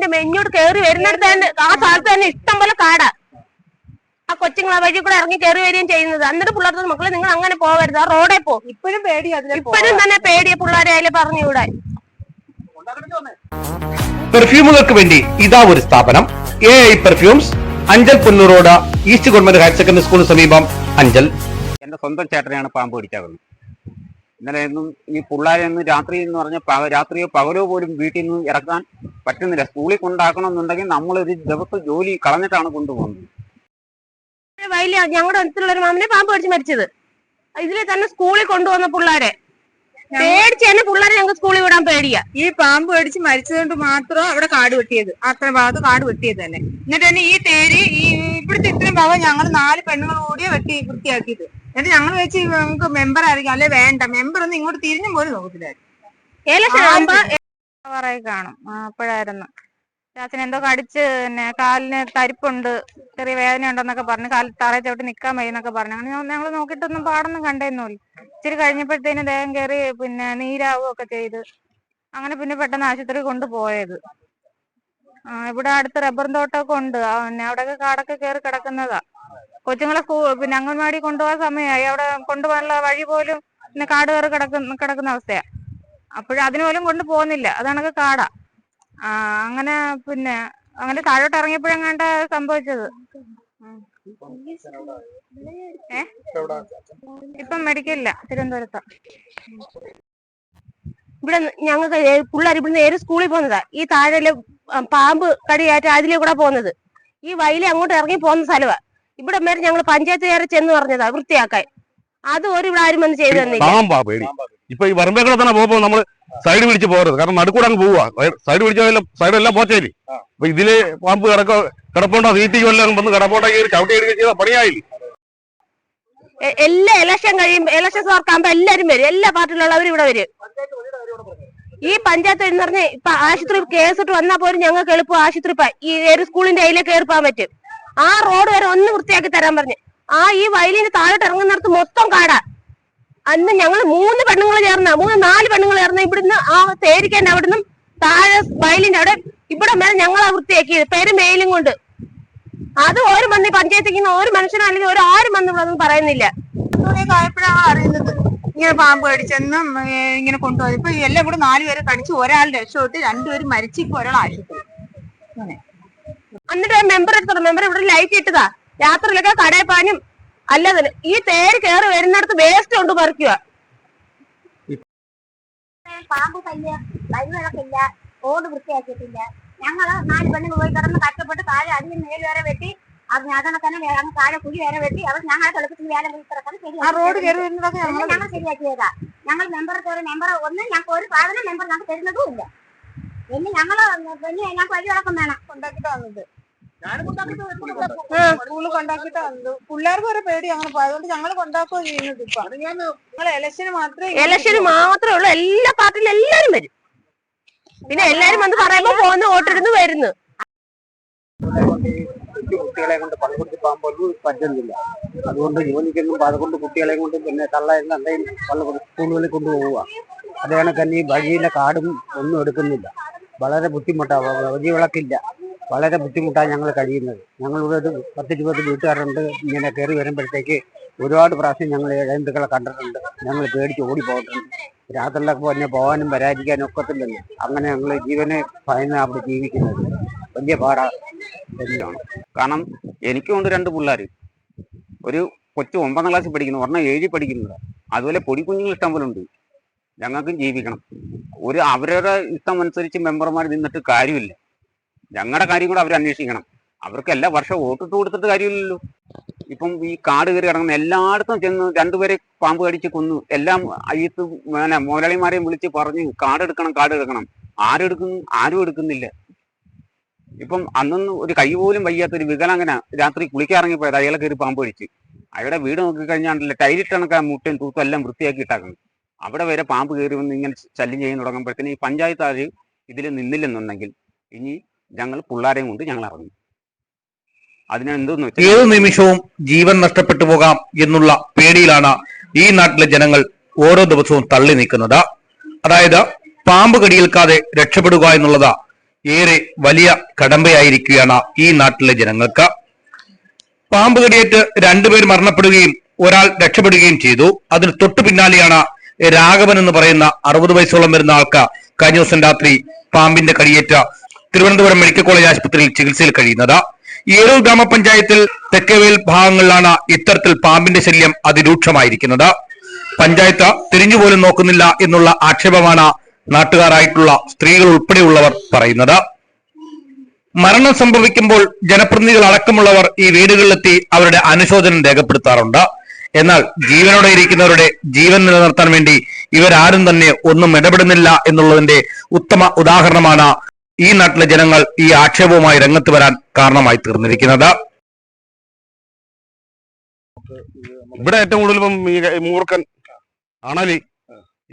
വയലിന്റെ മെഞ്ഞോട് കയറി വരുന്നിടത്ത് തന്നെ ആ സ്ഥലത്ത് തന്നെ ഇഷ്ടം പോലെ കാടാ. ആ കൊച്ചുങ്ങൾ ആ വഴി കൂടെ ഇറങ്ങി കയറി വരികയും ചെയ്യുന്നത്. എന്നിട്ട് പിള്ളേർക്ക് മക്കളെ നിങ്ങൾ അങ്ങനെ പോകരുത്. ആ റോഡേ പോ. ഇപ്പോഴും പേടി അതിലെ ഇപ്പോഴും തന്നെ പേടിയ പിള്ളേരെ അതിൽ പറഞ്ഞുകൂടെ പെർഫ്യൂമുകൾക്ക് വേണ്ടി ഇതാ ഒരു സ്ഥാപനം. A I perfumes Anchal Punnoor road east government higher secondary സ്കൂളിന് സമീപം അഞ്ചൽ. എന്റെ സ്വന്തം ചേട്ടനെയാണ് പാമ്പ് പിടിച്ചത് ഇന്നലെ ഒന്നും ഈ പിള്ളേരെ രാത്രി എന്ന് പറഞ്ഞ രാത്രിയോ പകലോ പോലും വീട്ടിൽ നിന്ന് ഇറക്കാൻ പറ്റുന്നില്ല. സ്കൂളിൽ നമ്മൾ ഒരു ദിവസം ജോലി കളഞ്ഞിട്ടാണ് കൊണ്ടുപോകുന്നത്. വയലിൽ ഞങ്ങളുടെ അടുത്തുള്ള ഒരു മാമനെ പാമ്പ് കടിച്ച് മരിച്ചത്. ഇതിലെ തന്നെ സ്കൂളിൽ കൊണ്ടുവന്ന പിള്ളേരെ. പേടിച്ച് തന്നെ പിള്ളേരെ ഞങ്ങൾക്ക് സ്കൂളിൽ വിടാൻ പേടിയാ. ഈ പാമ്പ് കടിച്ച് മരിച്ചതുകൊണ്ട് മാത്രം അവിടെ കാട് വെട്ടിയത്. അത്ര ഭാഗത്ത് കാട് വെട്ടിയത് തന്നെ. എന്നിട്ട് തന്നെ ഈ തേര് ഈ ഇവിടുത്തെ ഇത്രയും ഭാഗം ഞങ്ങൾ നാല് പെണ്ണുങ്ങൾ കൂടിയ വെട്ടി വൃത്തിയാക്കിയത്. എന്നിട്ട് ഞങ്ങൾ വെച്ച് നമുക്ക് മെമ്പർ ആയിരിക്കും. അല്ലെ വേണ്ട മെമ്പർ ഒന്നും ഇങ്ങോട്ട് തിരിഞ്ഞും പോലും നോക്കത്തില്ലായിരുന്നു. പറയി കാണും. അപ്പോഴായിരുന്നു. ചാച്ചൻ എന്തോ കടിച്ച് പിന്നെ കാലിന് തരിപ്പുണ്ട് ചെറിയ വേദന ഉണ്ടെന്നൊക്കെ പറഞ്ഞു കാലിൽ തറയിൽ ചവിട്ടി നിൽക്കാൻ വയ്യെന്നൊക്കെ പറഞ്ഞു. അങ്ങനെ ഞങ്ങൾ നോക്കിയിട്ടൊന്നും പാടൊന്നും കണ്ടേന്നുമില്ല. ഇച്ചിരി കഴിഞ്ഞപ്പോഴത്തേനും ദേഹം കയറി പിന്നെ നീരാവുകയൊക്കെ ചെയ്ത് അങ്ങനെ പിന്നെ പെട്ടെന്ന് ആശുപത്രി കൊണ്ടുപോയത്. ആ ഇവിടെ അടുത്ത് റബ്ബർ തോട്ടമൊക്കെ ഉണ്ട്. പിന്നെ അവിടെയൊക്കെ കാടൊക്കെ കയറി കിടക്കുന്നതാ. കൊച്ചുങ്ങളെ സ്കൂ പിന്നെ അംഗൻവാടി കൊണ്ടുപോകാൻ സമയമായി. അവിടെ കൊണ്ടുപോകാനുള്ള വഴി പോലും പിന്നെ കാട് കയറി കിടക്കുന്ന കിടക്കുന്ന അവസ്ഥയാ. അപ്പോഴും അതിന് പോലും കൊണ്ട് പോകുന്നില്ല. അതാണൊക്കെ കാടാ. ആ അങ്ങനെ പിന്നെ അങ്ങനെ താഴോട്ട് ഇറങ്ങിയപ്പോഴെങ്ങാണ്ട സംഭവിച്ചത്. ഏ? ഇപ്പം മെഡിക്കലില്ല തിരുവനന്തപുരത്ത്. ഇവിടെ ഞങ്ങൾക്ക് പിള്ളേർ ഇവിടെ നേരെ സ്കൂളിൽ പോകുന്നതാ? ഈ താഴെ പാമ്പ് കടിയായിട്ട് അതിലേ കൂടെ പോകുന്നത്. ഈ വയലിൽ അങ്ങോട്ട് ഇറങ്ങി പോകുന്ന സ്ഥലമാണ് ഇവിടെ മേരെ ഞങ്ങൾ പഞ്ചായത്തുകാരെ ചെന്ന് പറഞ്ഞതാ വൃത്തിയാക്കാൻ. അത് ഒരു ഇവിടെ ആരും വന്ന് ചെയ്തു തന്നില്ല. പാമ്പാ പേടി. ഇപ്പൊ ഈ വരമ്പേക്കൂടെ തന്നെ പോകുമ്പോ നമ്മൾ സൈഡ് പിടിച്ച് പോകരുത്. കാരണം നടുക്കൂടെ അങ്ങ് പോവാ സൈഡ് പിടിച്ചാൽ സൈഡെല്ലാം പോച്ചേരി. അപ്പൊ ഇതിൽ പാമ്പ് കിടക്ക കിടപ്പോണ്ട? വീട്ടിൽ വല്ലതും വന്ന് കിടപ്പുണ്ടോ? കയറി ചവിട്ടി എടുക്കുക ചെയ്താൽ പണിയായില്ലേ എല്ലാ ഇലക്ഷൻ കഴിയുമ്പോ ഇലക്ഷൻ സോർക്കാകുമ്പോ എല്ലാരും വരും. എല്ലാ പാർട്ടിയിലുള്ളവരും ഇവിടെ വരും. ഈ പഞ്ചായത്ത് എന്ന് പറഞ്ഞ ഇപ്പൊ ആശുപത്രി കേസിട്ട് വന്നാൽ പോലും ഞങ്ങൾക്ക് എളുപ്പം ആശുപത്രി ഈ ഒരു സ്കൂളിന്റെ അതിലേക്ക് കയറിപ്പാൻ പറ്റും. ആ റോഡ് വരെ ഒന്ന് വൃത്തിയാക്കി തരാൻ പറഞ്ഞു. ആ ഈ വയലിന് താഴോട്ട് ഇറങ്ങുന്നിടത്ത് മൊത്തം കാടാ. അന്ന് ഞങ്ങൾ മൂന്ന് പെണ്ണുങ്ങൾ ചേർന്ന മൂന്ന് നാല് പെണ്ണുങ്ങൾ ചേർന്ന ഇവിടുന്ന് ആ തേരിക്കേണ്ട അവിടുന്ന് താഴെ വയലിന്റെ അവിടെ ഇവിടെ മേലെ ഞങ്ങൾ വൃത്തിയാക്കിയത് പേരും മെയിലും കൊണ്ട്. അത് ഒരു മന്ത് പഞ്ചായത്തേക്ക് പഞ്ചായത്തിൽ ഒരു മനുഷ്യനും അല്ലെങ്കിൽ ഒരു ആരും വന്ന് ഇവിടെ ഒന്നും പറയുന്നില്ല ആയപ്പോഴാണ് അറിയുന്നത്. ഇങ്ങനെ പാമ്പ് കടിച്ചെന്നും ഇങ്ങനെ കൊണ്ടുപോയി. ഇപ്പൊ എല്ലാം കൂടെ നാലുപേരെ കടിച്ചു ഒരാൾ രക്ഷപ്പെട്ട് രണ്ടുപേരും മരിച്ചു ഇപ്പൊ ഒരാൾ ആശുപത്രി. എന്നിട്ട് മെമ്പർ എടുത്തോളൂ. മെമ്പർ ഇവിടെ ലൈറ്റ് ഇട്ടതാ. രാത്രിയിലൊക്കെ കടയിൽ പാനും അല്ലാതെ ഈ തേര് കയറി വരുന്നിടത്ത് വേസ്റ്റ് കൊണ്ട് പറിക്കുക പാമ്പ് കല്ല് വഴിവിളക്കില്ല ഓട് വൃത്തിയാക്കിയിട്ടില്ല. ഞങ്ങൾ നാല് പെണ്ണുങ്ങൾ പോയി കിടന്ന് കഷ്ടപ്പെട്ട് താഴെ അതിന് മേൽ വരെ വെട്ടി അത് ഞങ്ങളെ തന്നെ അങ്ങ് താഴെ കുഴി വരെ വെട്ടി അവർ ഞങ്ങളെ തെളിപ്പിച്ച് വേല കിടക്കാൻ ഞങ്ങൾ ശരിയാക്കിയതാ. ഞങ്ങൾ മെമ്പർ കയറി മെമ്പർ ഒന്ന് ഞങ്ങൾക്ക് ഒരു സാധനം മെമ്പർ ഞങ്ങൾക്ക് തരുന്നതും ഇല്ല. പിന്നെ ഞങ്ങൾ പിന്നെ ഞങ്ങൾക്ക് വഴിവിളക്കം വേണം. ഉണ്ടാക്കി വന്നത് സ്കൂളിൽ കൊണ്ടാക്കിട്ട് പിള്ളേർക്ക് ഒരു പേടി അങ്ങനെ പോയതുകൊണ്ട് ഞങ്ങൾ കൊണ്ടാക്കുകയോ ചെയ്യുന്നത് ഇപ്പൊ. ഞങ്ങൾ ഇലക്ഷന് മാത്രമേ ഇലക്ഷന് മാത്രമേ ഉള്ളൂ. എല്ലാ പാർട്ടിയിലും എല്ലാരും വരും. പിന്നെ എല്ലാരും വന്ന് പറയുമ്പോ പോകുന്ന വോട്ടിടുന്ന് വരുന്നു. കുട്ടികളെ കൊണ്ട് പള്ളിക്കുട്ടി പോകുമ്പോൾ പറ്റുന്നില്ല. അതുകൊണ്ട് ജോലിക്കൊന്നും അതുകൊണ്ട് കുട്ടികളെ കൊണ്ട് പിന്നെ തള്ളയും എന്തെങ്കിലും പള്ളിക്കുട്ടി സ്കൂളുകളിൽ കൊണ്ടുപോവുക. അത് കണക്കന്നെ ഈ വഴിയിലെ കാടും ഒന്നും എടുക്കുന്നില്ല. വളരെ ബുദ്ധിമുട്ടാണ് വഴി വിളക്കില്ല. വളരെ ബുദ്ധിമുട്ടാണ് ഞങ്ങൾ കഴിയുന്നത്. ഞങ്ങളിവിടെ ഒരു പത്തിരുപത് വീട്ടുകാരുണ്ട്. ഇങ്ങനെ കയറി വരുമ്പോഴത്തേക്ക് ഒരുപാട് പ്രാവശ്യം ഞങ്ങൾ ഇഴന്തുക്കളെ കണ്ടിട്ടുണ്ട്. ഞങ്ങൾ പേടിച്ച് ഓടി പോയിട്ടുണ്ട് രാത്രിയിലൊക്കെ തന്നെ പോകാനും വരാതിരിക്കാനും ഒക്കത്തില്ലല്ലോ. അങ്ങനെ ഞങ്ങൾ ജീവനെ ഭയന്ന് അവിടെ ജീവിക്കുന്നത്. വലിയ പാടാ. തന്നെയാണ് കാരണം എനിക്കുണ്ട് രണ്ട് പിള്ളേർ ഒരു കൊച്ചു ഒമ്പതാം ക്ലാസ് പഠിക്കുന്നു. ഒരെണ്ണം ഏഴിൽ പഠിക്കുന്നത് അതുപോലെ പൊടി കുഞ്ഞുങ്ങൾ ഇഷ്ടം പോലെ ഉണ്ട്. ഞങ്ങൾക്കും ജീവിക്കണം. ഒരു അവരുടെ ഇഷ്ടം അനുസരിച്ച് മെമ്പർമാർ നിന്നിട്ട് കാര്യമില്ല. ഞങ്ങളുടെ കാര്യം കൂടെ അവർ അന്വേഷിക്കണം. അവർക്ക് എല്ലാ വർഷവും വോട്ടിട്ട് കൊടുത്തിട്ട് കാര്യമില്ലല്ലോ. ഇപ്പം ഈ കാട് കയറി കിടങ്ങുന്ന എല്ലായിടത്തും ചെന്ന് രണ്ടുപേരെ പാമ്പ് കടിച്ച് കൊന്നു. എല്ലാം അയ്യത്ത് പിന്നെ മുതലാളിമാരെയും വിളിച്ച് പറഞ്ഞ് കാട് എടുക്കണം കാട് എടുക്കണം. ആരെടുക്കുന്നു ആരും എടുക്കുന്നില്ല. ഇപ്പം അന്നൊന്നും ഒരു കൈ പോലും വയ്യാത്ത ഒരു വികലാംഗന രാത്രി കുളിക്കാറങ്ങിപ്പോയത് അയാളെ കയറി പാമ്പ് കടിച്ച്. അയാളുടെ വീട് നോക്കിക്കഴിഞ്ഞാണ്ടല്ലേ ടൈലിട്ട് കണക്ക് ആ മുട്ടയും തൂത്തും എല്ലാം വൃത്തിയാക്കി ഇട്ടാക്കുന്നത് അവിടെ വരെ പാമ്പ് കയറി വന്ന് ഇങ്ങനെ ശല്യം ചെയ്യാൻ തുടങ്ങുമ്പോഴത്തേന് ഈ പഞ്ചായത്തുകാർ ഇതിൽ നിന്നില്ലെന്നുണ്ടെങ്കിൽ ഇനി ഞങ്ങൾ പിള്ളേരെയും കൊണ്ട് ഞങ്ങൾ ഇറങ്ങി. അതിനെന്തെന്ന് വെച്ചാൽ ഏത് നിമിഷവും ജീവൻ നഷ്ടപ്പെട്ടു പോകാം എന്നുള്ള പേടിയിലാണ് ഈ നാട്ടിലെ ജനങ്ങൾ ഓരോ ദിവസവും തള്ളി നിൽക്കുന്നത്. അതായത് പാമ്പ് കടിയേൽക്കാതെ രക്ഷപ്പെടുക എന്നുള്ളത് ഏറെ വലിയ കടമ്പയായിരിക്കുകയാണ് ഈ നാട്ടിലെ ജനങ്ങൾക്ക്. പാമ്പ് കടിയേറ്റ് രണ്ടുപേർ മരണപ്പെടുകയും ഒരാൾ രക്ഷപ്പെടുകയും ചെയ്തു. അതിന് തൊട്ടു പിന്നാലെയാണ് രാഘവൻ എന്ന് പറയുന്ന അറുപത് വയസ്സോളം വരുന്ന ആൾക്ക് കഴിഞ്ഞ ദിവസം രാത്രി പാമ്പിന്റെ കടിയേറ്റ തിരുവനന്തപുരം മെഡിക്കൽ കോളേജ് ആശുപത്രിയിൽ ചികിത്സയിൽ കഴിയുന്നത്. ഏറൂർ ഗ്രാമപഞ്ചായത്തിൽ തെക്കേവേൽ ഭാഗങ്ങളിലാണ് ഇത്തരത്തിൽ പാമ്പിന്റെ ശല്യം അതിരൂക്ഷമായിരിക്കുന്നത്. പഞ്ചായത്ത് തിരിഞ്ഞുപോലും നോക്കുന്നില്ല എന്നുള്ള ആക്ഷേപമാണ് നാട്ടുകാരായിട്ടുള്ള സ്ത്രീകൾ ഉൾപ്പെടെയുള്ളവർ പറയുന്നത്. മരണം സംഭവിക്കുമ്പോൾ ജനപ്രതിനിധികൾ അടക്കമുള്ളവർ ഈ വീടുകളിലെത്തി അവരുടെ അനുശോചനം രേഖപ്പെടുത്താറുണ്ട്. എന്നാൽ ജീവനോടെ ഇരിക്കുന്നവരുടെ ജീവൻ നിലനിർത്താൻ വേണ്ടി ഇവരാരും തന്നെ ഒന്നും ഇടപെടുന്നില്ല എന്നുള്ളതിന്റെ ഉത്തമ ഉദാഹരണമാണ് ഈ നാട്ടിലെ ജനങ്ങൾ ഈ ആക്ഷേപവുമായി രംഗത്ത് വരാൻ കാരണമായി തീർന്നിരിക്കുന്നത്. ഇവിടെ ഏറ്റവും കൂടുതൽ ഇപ്പം ഈ മൂർക്കൻ അണലി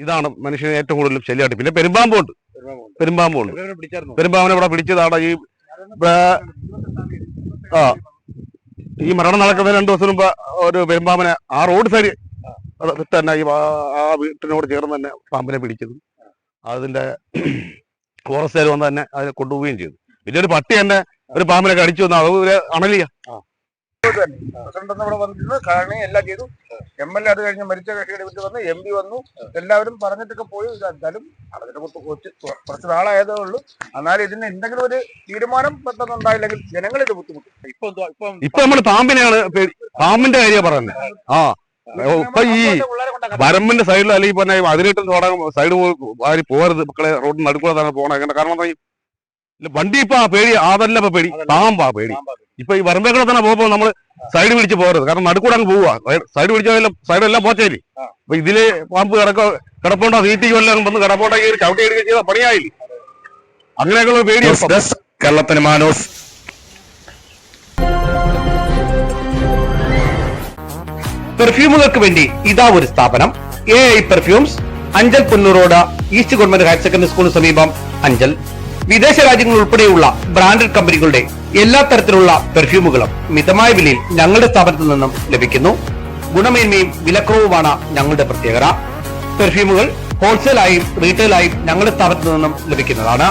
ഇതാണ് മനുഷ്യന് ഏറ്റവും കൂടുതൽ ശല്യമായിട്ട്. പിന്നെ പെരുമ്പാമ്പുണ്ട് പെരുമ്പാമ്പുണ്ട് പെരുമ്പാമ്പിനെ ഇവിടെ പിടിച്ചതാണ്. ഈ ആ ഈ മരണം നടക്കുന്ന രണ്ടു ദിവസം മുമ്പ് ഒരു പെരുമ്പാമ്പിനെ ആ റോഡ് സൈഡ് തന്നെ ഈ ആ വീട്ടിനോട് ചേർന്ന് തന്നെ പാമ്പിനെ പിടിച്ചത്. അതിന്റെ ഫോറസ്റ്റുകാർ വന്ന് തന്നെ അതിനെ കൊണ്ടുപോവുകയും ചെയ്തു. പിന്നെ ഒരു പട്ടി തന്നെ ഒരു പാമ്പിനൊക്കെ അടിച്ചു വന്ന അത് അണലിയ. പ്രസിഡന്റ് ഇവിടെ വന്നിരുന്നു കാണി എല്ലാം ചെയ്തു. എം എൽ എ അത് കഴിഞ്ഞ് മരിച്ച കക്ഷിയുടെ വീട്ടിൽ വന്ന് എം പി വന്നു. എല്ലാവരും പറഞ്ഞിട്ടൊക്കെ പോയി. എന്തായാലും അതിനെ കുറിച്ച് കുറച്ച് നാളായതേ ഉള്ളൂ. എന്നാലും ഇതിന് എന്തെങ്കിലും ഒരു തീരുമാനം പെട്ടെന്ന് ഉണ്ടായില്ലെങ്കിൽ ജനങ്ങൾ ഇത് ബുദ്ധിമുട്ടും ഇപ്പൊ ഇപ്പൊ നമ്മൾ പാമ്പിനെയാണ് പാമ്പിന്റെ കാര്യം പറയുന്നത് ആ. ഇപ്പൊ ഈ വരമ്പിന്റെ സൈഡിൽ അല്ലെങ്കിൽ പിന്നെ അതിലിട്ട് തുടങ്ങും സൈഡ് ആര് പോകരുത് മക്കളെ റോഡിന് നടുക്കൂടെ പോകണം അങ്ങനെ കാരണം വണ്ടി ഇപ്പൊ ആ പേടി അതല്ല ഇപ്പൊ പേടി. പാമ്പാ പേടി. ഇപ്പൊ ഈ വരമ്പേക്കൂടെ തന്നെ പോകുമ്പോ നമ്മൾ സൈഡ് പിടിച്ച് പോകരുത് കാരണം നടുക്കൂടെ അങ്ങ് പോവാ സൈഡ് പിടിച്ചാലും സൈഡെല്ലാം പോച്ചേരി. അപ്പൊ ഇതിൽ പാമ്പ് കിടക്കോ കിടപ്പുണ്ടോ? വീട്ടിൽ കൊല്ലം വന്ന് കിടപ്പോണ്ടെങ്കിൽ ചവിട്ടി എടുക്കുക ചെയ്ത പണിയായില്ലേ? അങ്ങനെയൊക്കെയുള്ള പേടി കേരളത്തിന് മാനോസ് പെർഫ്യൂമുകൾക്ക് വേണ്ടി ഇതാ ഒരു സ്ഥാപനം. A I perfumes Anchal Punnoorode east government higher secondary സ്കൂളിന് സമീപം അഞ്ചൽ. വിദേശ രാജ്യങ്ങൾ ഉൾപ്പെടെയുള്ള ബ്രാൻഡഡ് കമ്പനികളുടെ എല്ലാ തരത്തിലുള്ള പെർഫ്യൂമുകളും മിതമായ വിലയിൽ ഞങ്ങളുടെ സ്ഥാപനത്തിൽ നിന്നും ലഭിക്കുന്നു. ഗുണമേന്മയും വിലക്കുറവുമാണ് ഞങ്ങളുടെ പ്രത്യേകത. പെർഫ്യൂമുകൾ ഹോൾസെയിലായും റീറ്റെയിലായും ഞങ്ങളുടെ സ്ഥാപനത്തിൽ നിന്നും ലഭിക്കുന്നതാണ്.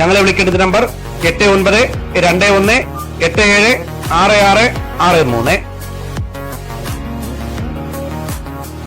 ഞങ്ങളെ വിളിക്കേണ്ടത് നമ്പർ എട്ട് ഒൻപത് രണ്ട് ഒന്ന് എട്ട് ഏഴ് ആറ് ആറ് ആറ് മൂന്ന്.